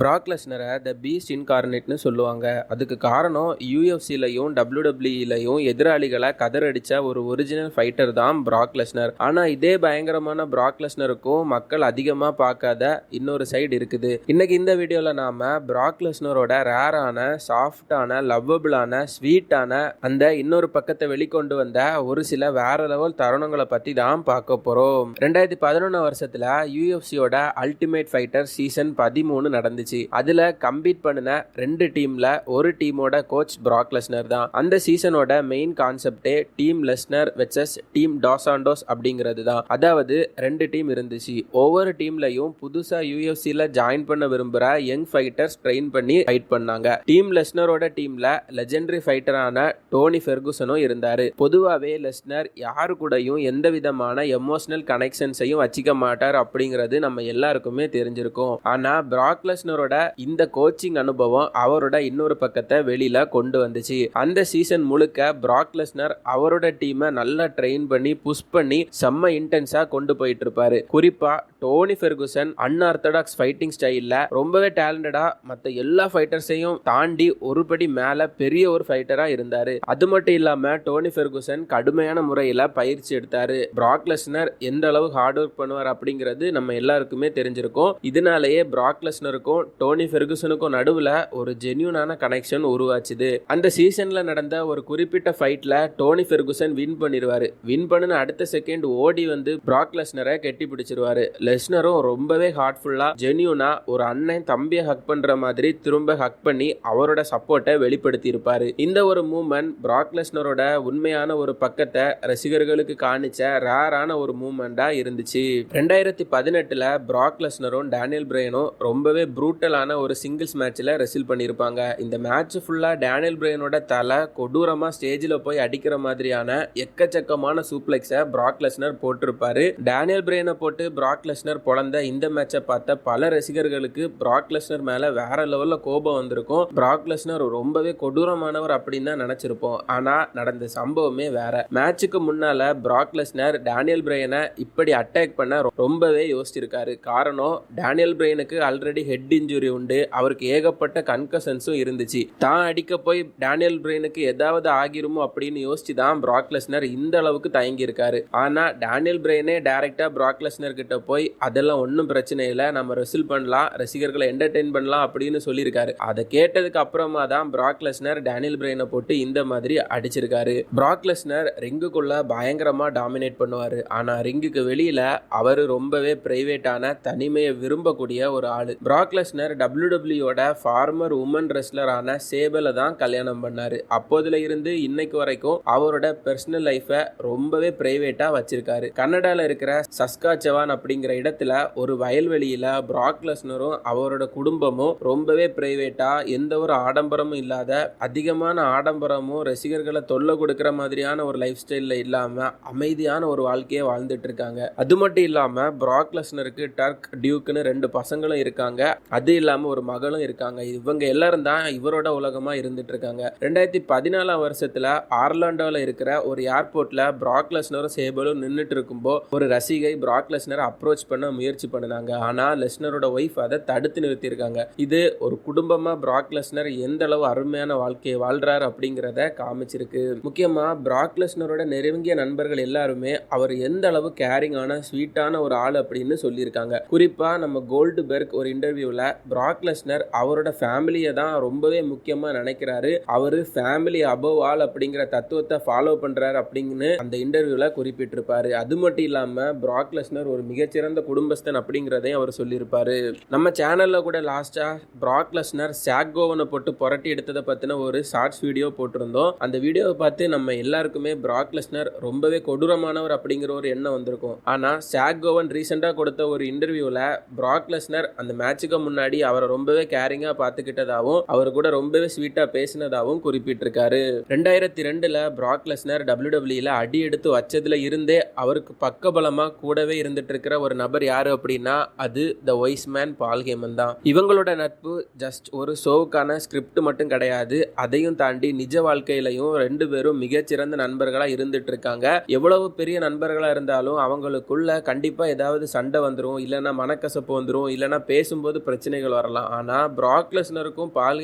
பிராக் லெஸ்னரை த Beast இன்கார்னேட்னு சொல்லுவாங்க. அதுக்கு காரணம் யூஎஃப்சிலையும் டபிள்யூடபிள்யூலையும் எதிராளிகளை கதறடிச்ச ஒரு ஒரிஜினல் ஃபைட்டர் தான் பிராக் லெஸ்னர் இதே பயங்கரமான பிராக் லெஸ்னருக்கும் மக்கள் அதிகமாக பார்க்காத இன்னொரு சைடு இருக்குது. இன்னைக்கு இந்த வீடியோவில் நாம் பிராக் லெஸ்னரோட ரேரான சாஃப்டான லவ்வபிளான ஸ்வீட்டான அந்த இன்னொரு பக்கத்தை வெளிக்கொண்டு வந்த ஒரு சில வேற லெவல் தருணங்களை பற்றி தான் பார்க்க போகிறோம் ரெண்டாயிரத்தி பதினொன்று வருஷத்தில் யூஎஃப்சியோட அல்டிமேட் ஃபைட்டர் சீசன் பதிமூணு நடந்துச்சு. அதுல கம்பீட் பண்ணின ரெண்டு டீம்ல ஒரு டீமோட கோச் பிராக் லெஸ்னர் தான். அந்த சீசனோட மெயின் கான்செப்டே team Lesnar versus team dos Santos அப்படிங்கிறது தான். அதாவது ரெண்டு டீம் இருந்துச்சு. ஒவ்வொரு டீம்லயும் புதுசா யூஎஃப்சில ஜாயின் பண்ண விரும்புற யங் ஃபைட்டர்ஸ் ட்ரெயின் பண்ணி ஃபைட் பண்ணாங்க. டீம் லெஸ்னரோட டீம்ல லெஜெண்டரி ஃபைட்டரான டோனி ஃபெர்குசனும் இருந்தாரு. பொதுவாகவே லெஸ்னர் யாரு கூடயும் எந்த விதமான எமோஷனல் கனெக்ஷன்ஸையும் வச்சிக்க மாட்டார் அப்படிங்கிறது நம்ம எல்லாருக்குமே தெரிஞ்சிருக்கும். ஆனா பிராக் கிருஷ்ணரோட இந்த கோச்சிங் அனுபவம் அவரோட இன்னொரு பக்கத்தை வெளியில கொண்டு வந்துச்சு. அந்த சீசன் முழுக்க பிராக்லெஸ்னர் அவரோட டீமை நல்லா ட்ரெயின் பண்ணி புஷ் பண்ணி செம்ம இன்டென்ஸா கொண்டு போயிட்டு இருப்பாரு. குறிப்பா டோனி ஃபெர்குசன் அன்ஆர்த்தடாக்ஸ் ஃபைட்டிங் ஸ்டைலில் ரொம்பவே டேலண்டடாக மற்ற எல்லா ஃபைட்டர்ஸையும் தாண்டி ஒரு படி மேலே பெரிய ஒரு ஃபைட்டராக இருந்தார். அது மட்டும் இல்லாமல் டோனி ஃபெர்குசன் கடுமையான முறையில் பயிற்சி எடுத்தார். பிராக்லெஸ்னர் எந்த அளவு ஹார்ட் ஒர்க் பண்ணுவார் அப்படிங்கிறது நம்ம எல்லாருக்குமே தெரிஞ்சிருக்கும். இதனாலேயே பிராக்லெஸ்னருக்கும் லெஸ்னருக்கும் டோனி ஃபெர்குசனுக்கும் நடுவில் ஒரு ஜென்யூனான கனெக்ஷன் உருவாச்சுது. அந்த சீசனில் நடந்த ஒரு குறிப்பிட்ட ஃபைட்டில் டோனி ஃபெர்குசன் வின் பண்ணிடுவாரு வின் பண்ணின அடுத்த செகண்ட் ஓடி வந்து பிராக் லெஸ்னரை கெட்டி பிடிச்சிருவாரு. லெஸ்னரும் ரொம்பவே ஹார்ட்ஃபுல்லாக ஜென்யூனா ஒரு அண்ணன் தம்பியை ஹக் பண்ணுற மாதிரி திரும்ப ஹக் பண்ணி அவரோட சப்போர்ட்டை வெளிப்படுத்தியிருப்பாரு. இந்த ஒரு மூமெண்ட் பிராக் லெஸ்னரோட உண்மையான ஒரு பக்கத்தை ரசிகர்களுக்கு காணிச்ச ரேரான ஒரு மூமெண்ட்டாக இருந்துச்சு. ரெண்டாயிரத்தி பதினெட்டில் பிராக் லெஸ்னரும் டேனியல் பிரையனும் ரொம்பவே ப்ரூட்டலான ஒரு சிங்கிள்ஸ் மேட்ச்சில் ரெசில் பண்ணியிருப்பாங்க இந்த மேட்ச் ஃபுல்லாக டேனியல் பிரையனோட தலை கொடூரமாக ஸ்டேஜில் போய் அடிக்கிற மாதிரியான எக்கச்சக்கமான சூப்ளெக்ஸை பிராக் லெஸ்னர் போட்டிருப்பாரு. டேனியல் பிரையனை போட்டு பிராக் லெஸ்னர் பொழந்த இந்த மேட்சை பார்த்த பல ரசிகர்களுக்கு பிராக் லெஸ்னர் மேல வேற லெவலில் கோபம் வந்திருக்கும். பிராக் லெஸ்னர் ரொம்பவே கொடூரமானவர் அப்படின்னு தான் நினச்சிருப்போம். ஆனால் நடந்த சம்பவமே வேற. மேட்சுக்கு முன்னால் பிராக் லெஸ்னர் டேனியல் பிரையனை இப்படி அட்டாக் பண்ண ரொம்பவே யோசிச்சிருக்காரு. காரணம் டேனியல் பிரையனுக்கு ஆல்ரெடி ஹெட் இன்ஜுரி உண்டு. அவருக்கு ஏகப்பட்ட கன்கசன்ஸும் இருந்துச்சு. தான் அடிக்க போய் டேனியல் பிரெயினுக்கு ஏதாவது ஆகிருமோ அப்படின்னு யோசிச்சு தான் பிராக்லெஸ்னர் இந்த அளவுக்கு தயங்கி இருக்காரு ஆனா டேனியல் பிரெயினே டைரக்டா பிராக்லெஸ்னர் கிட்ட போய் அதெல்லாம் ஒன்றும் பிரச்சனை இல்லை. நம்ம ரெசில் பண்ணலாம். ரசிகர்களை என்டர்டெயின் பண்ணலாம். அப்படின்னு சொல்லியிருக்காரு. அதை கேட்டதுக்கு அப்புறமா தான் பிராக்லெஸ்னர் டேனியல் பிரெயினை போட்டு இந்த மாதிரி அடிச்சிருக்காரு. பிராக்லெஸ்னர் ரிங்குக்குள்ள பயங்கரமாக டாமினேட் பண்ணுவார். ஆனால் ரிங்குக்கு வெளியில் அவர் ரொம்பவே பிரைவேட்டான தனிமையை விரும்பக்கூடிய ஒரு ஆள். பிராக்லெஸ் லெஸ்னர் டபிள்யூடபிள்யூட ஃபார்மர் உமன் ரெஸ்லரான சேபலை தான் கல்யாணம் பண்ணார். அப்போதுல இருந்து இன்னைக்கு வரைக்கும் அவரோட பர்சனல் லைஃபை ரொம்பவே பிரைவேட்டாக வச்சிருக்காரு. கனடாவில் இருக்கிற சஸ்காச்சவான் அப்படிங்கிற இடத்துல ஒரு வயல்வெளியில் பிராக் லெஸ்னரும் அவரோட குடும்பமும் ரொம்பவே பிரைவேட்டாக எந்த ஒரு ஆடம்பரமும் இல்லாத அதிகமான ஆடம்பரமும் ரசிகர்களை தொல்லை கொடுக்குற மாதிரியான ஒரு லைஃப் ஸ்டைலில் இல்லாமல் அமைதியான ஒரு வாழ்க்கையை வாழ்ந்துட்டு இருக்காங்க. அது மட்டும் இல்லாமல் பிராக் லெஸ்னருக்கு டர்க் டியூக்குன்னு ரெண்டு பசங்களும் இருக்காங்க. அது இல்லாமல் ஒரு மகளும் இருக்காங்க. இவங்க எல்லாரும் தான் இவரோட உலகமாக இருந்துட்டு இருக்காங்க ரெண்டாயிரத்தி பதினாலாம் வருஷத்தில் ஆர்லாண்டோவில் இருக்கிற ஒரு ஏர்போர்ட்டில் ப்ராக்லெஸ்னரும் சேபலும் நின்றுட்டு இருக்கும்போ ஒரு ரசிகை ப்ராக்லெஸ்னர் அப்ரோச் பண்ண முயற்சி பண்ணினாங்க. ஆனால் லெஸ்னரோட ஒய்ஃப் அதை தடுத்து நிறுத்தியிருக்காங்க இது ஒரு குடும்பமாக ப்ராக்லெஸ்னர் எந்த அளவு அருமையான வாழ்க்கையை வாழ்றாரு அப்படிங்கிறத காமிச்சிருக்கு. முக்கியமாக ப்ராக்லெஸ்னரோட நெருங்கிய நண்பர்கள் எல்லாருமே அவர் எந்த அளவு கேரிங்கான ஸ்வீட்டான ஒரு ஆள் அப்படின்னு சொல்லியிருக்காங்க. குறிப்பாக நம்ம கோல்டு பெர்க் ஒரு இன்டர்வியூவில் பிராக் லெஸ்னர் அவரோட ஃபேமிலியை தான் ரொம்பவே முக்கியமாக நினைக்கிறாரு. அவர் ஃபேமிலி அபவ் ஆல் அப்படிங்கிற தத்துவத்தை ஃபாலோ பண்ணுறாரு அப்படின்னு அந்த இன்டர்வியூவில் குறிப்பிட்டிருப்பாரு. அது மட்டும் இல்லாமல் பிராக் லெஸ்னர் ஒரு மிகச்சிறந்த குடும்பஸ்தன் அப்படிங்கிறதையும் அவர் சொல்லியிருப்பாரு. நம்ம சேனலில் கூட லாஸ்ட்டாக பிராக் லெஸ்னர் கோவனை போட்டு புரட்டி எடுத்ததை பற்றின ஒரு ஷார்ட்ஸ் வீடியோ போட்டிருந்தோம். அந்த வீடியோவை பார்த்து நம்ம எல்லாருக்குமே பிராக் லெஸ்னர் ரொம்பவே கொடூரமானவர் அப்படிங்கிற ஒரு எண்ணம் வந்திருக்கும். ஆனால் சாக் கோவன் ரீசெண்டா கொடுத்த ஒரு இன்டர்வியூவில் பிராக் லெஸ்னர் அந்த மேட்சுக்கு முன்னாடி முன்னாடி அவரை ரொம்பவே கேரிங்கா பார்த்துக்கிட்டதாகவும் அவர் கூட ரொம்பவே ஸ்வீட்டா பேசினதாகவும் குறிப்பிட்டிருக்காரு. ரெண்டாயிரத்தி ரெண்டுல பிராக் லெஸ்னர் டபிள்யூடபிள்யூல அடி எடுத்து வச்சதுல இருந்தே அவருக்கு பக்கபலமா கூடவே இருந்துட்டு இருக்கிற ஒரு நபர் யாரு அப்படின்னா அது த ஒய்ஸ் மேன் பால் ஹேமன் தான். இவங்களோட நட்பு ஜஸ்ட் ஒரு ஷோவுக்கான ஸ்கிரிப்ட் மட்டும் கிடையாது. அதையும் தாண்டி நிஜ வாழ்க்கையிலையும் ரெண்டு பேரும் மிகச்சிறந்த நண்பர்களா இருந்துட்டு இருக்காங்க எவ்வளவு பெரிய நண்பர்களா இருந்தாலும் அவங்களுக்குள்ள கண்டிப்பா ஏதாவது சண்டை வந்துடும் இல்லைன்னா மனக்கசப்பு வந்துடும் இல்லைன்னா பேசும்போது பிரச்சனை பிரச்சனைகள் வரலாம். ஆனால் பிராக் லெஸ்னருக்கும் பால்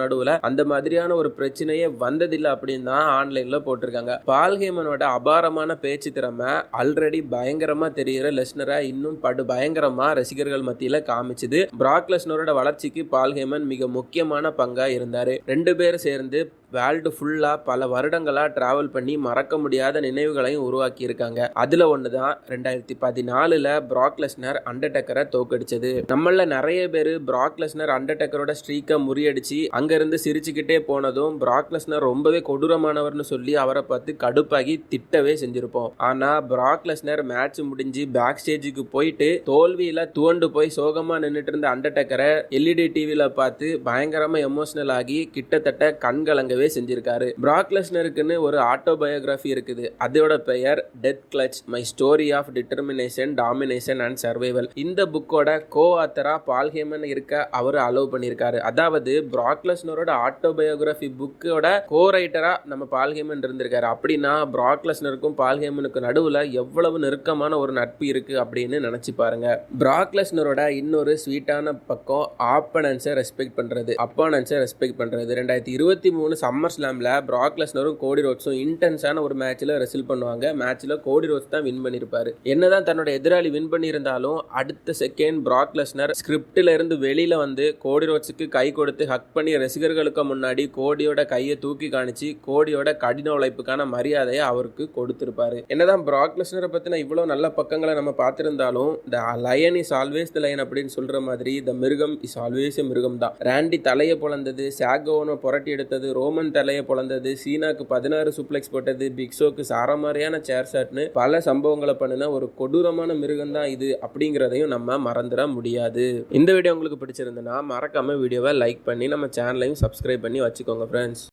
நடுவுல அந்த மாதிரியான ஒரு பிரச்சனையே வந்ததில்லை அப்படின்னு தான் ஆன்லைனில் போட்டிருக்காங்க. பால்ஹேமனோட அபாரமான பேச்சு திறமை ஆல்ரெடி பயங்கரமா தெரியிற லெஸ்னரை இன்னும் படு பயங்கரமா ரசிகர்கள் மத்தியில காமிச்சுது. பிராக் லெஸ்னரோட வளர்ச்சிக்கு பால்ஹேமன் மிக முக்கியமான பங்காக இருந்தார். ரெண்டு பேரும் சேர்ந்து வேர்ல்டு ஃபுல்லாக பல வருடங்களாக ட்ராவல் பண்ணி மறக்க முடியாத நினைவுகளையும் உருவாக்கியிருக்காங்க. அதில் ஒன்று தான் ரெண்டாயிரத்தி பதினாலில் ப்ராக்லெஸ்னர் அண்டர்டெக்கரை அண்டர்டேக்கரை தோக்கடிச்சது. நம்மள நிறைய பேர் ப்ராக்லெஸ்னர் அண்டர்டெக்கரோட அண்டர்டேக்கரோட ஸ்ட்ரீக்கை முறியடிச்சு அங்கேருந்து சிரிச்சுக்கிட்டே போனதும் ப்ராக்லெஸ்னர் ரொம்பவே கொடூரமானவர்னு சொல்லி அவரை பார்த்து கடுப்பாகி திட்டவே செஞ்சுருப்போம். ஆனால் ப்ராக்லெஸ்னர் மேட்ச் முடிஞ்சு பேக் ஸ்டேஜுக்கு போயிட்டு தோல்வியில் துவண்டு போய் சோகமாக நின்றுட்டு இருந்த அண்டர்டேக்கரை எல்இடி டிவியில் பார்த்து பயங்கரமாக எமோஷனல் ஆகி கிட்டத்தட்ட கண்கலங்க கண்கலங்கவே செஞ்சிருக்காரு. பிராக் லெஸ்னருக்குன்னு ஒரு ஆட்டோபயோகிராஃபி இருக்குது. அதோட பெயர் death clutch my story of determination domination and survival இந்த புக்கோட கோ ஆத்தரா பால்ஹேமன் இருக்க அவர் அலோவ் பண்ணியிருக்காரு அதாவது பிராக்லஸ்னரோட ஆட்டோபயோகிராஃபி புக்கோட கோ ரைட்டரா நம்ம பால்ஹேமன் இருந்திருக்காரு. அப்படின்னா பிராக்லஸ்னருக்கும் பால்ஹேமனுக்கும் நடுவில் எவ்வளவு நெருக்கமான ஒரு நட்பு இருக்கு அப்படின்னு நினைச்சு பாருங்க. பிராக்லஸ்னரோட இன்னொரு ஸ்வீட்டான பக்கம் ஆப்பனன்ஸை ரெஸ்பெக்ட் பண்றது. அப்போனன்ஸை ரெஸ்பெக்ட் பண்றது. ரெண்டாயிரத்தி இருபத்தி மூணு சம்மர் ஸ்லாமில் ப்ராக் லெஸ்னரும் கோடி ரோட்ஸும் இன்டென்ஸான ஒரு மேட்ச்சில் ரெசில் பண்ணுவாங்க. மேட்ச்சில் கோடி ரோட்ஸ் தான் வின் பண்ணியிருப்பார் என்னதான் தன்னோட எதிராளி வின் பண்ணியிருந்தாலும் அடுத்த செகண்ட் ப்ராக்லெஸ்னர் ஸ்கிரிப்டில் இருந்து வெளியில் வந்து கோடி ரோட்ஸுக்கு கை கொடுத்து ஹக் பண்ணி ரசிகர்களுக்கு முன்னாடி கோடியோட கையை தூக்கி காணிச்சு கோடியோட கடின உழைப்புக்கான மரியாதையை அவருக்கு கொடுத்திருப்பாரு. என்னதான் ப்ராக் லெஸ்னரை பற்றின இவ்வளோ நல்ல பக்கங்களை நம்ம பார்த்துருந்தாலும் the lion is always the lion அப்படின்னு சொல்கிற மாதிரி த மிருகம் இஸ் ஆல்வேஸ் மிருகம் தான் ராண்டி தலையை பொழந்தது சாகோனை புரட்டி எடுத்தது ரோமன் தலையை பொழந்தது. சீனாக்கு பதினாறு சூப்ளெக்ஸ் போட்டது. பிக்ஸோக்கு சாரமாரியான சேர் ஷாட்னு பல சம்பவங்களை பண்ணின ஒரு கொடூரமான மிருகம் தான் இது அப்படிங்கிறதையும் நம்ம மறந்துட முடியாது. இந்த வீடியோ உங்களுக்கு பிடிச்சிருந்ததுன்னா மறக்காம வீடியோவை லைக் பண்ணி நம்ம சேனலையும் சப்ஸ்கிரைப் பண்ணி வச்சுக்கோங்க ஃப்ரெண்ட்ஸ்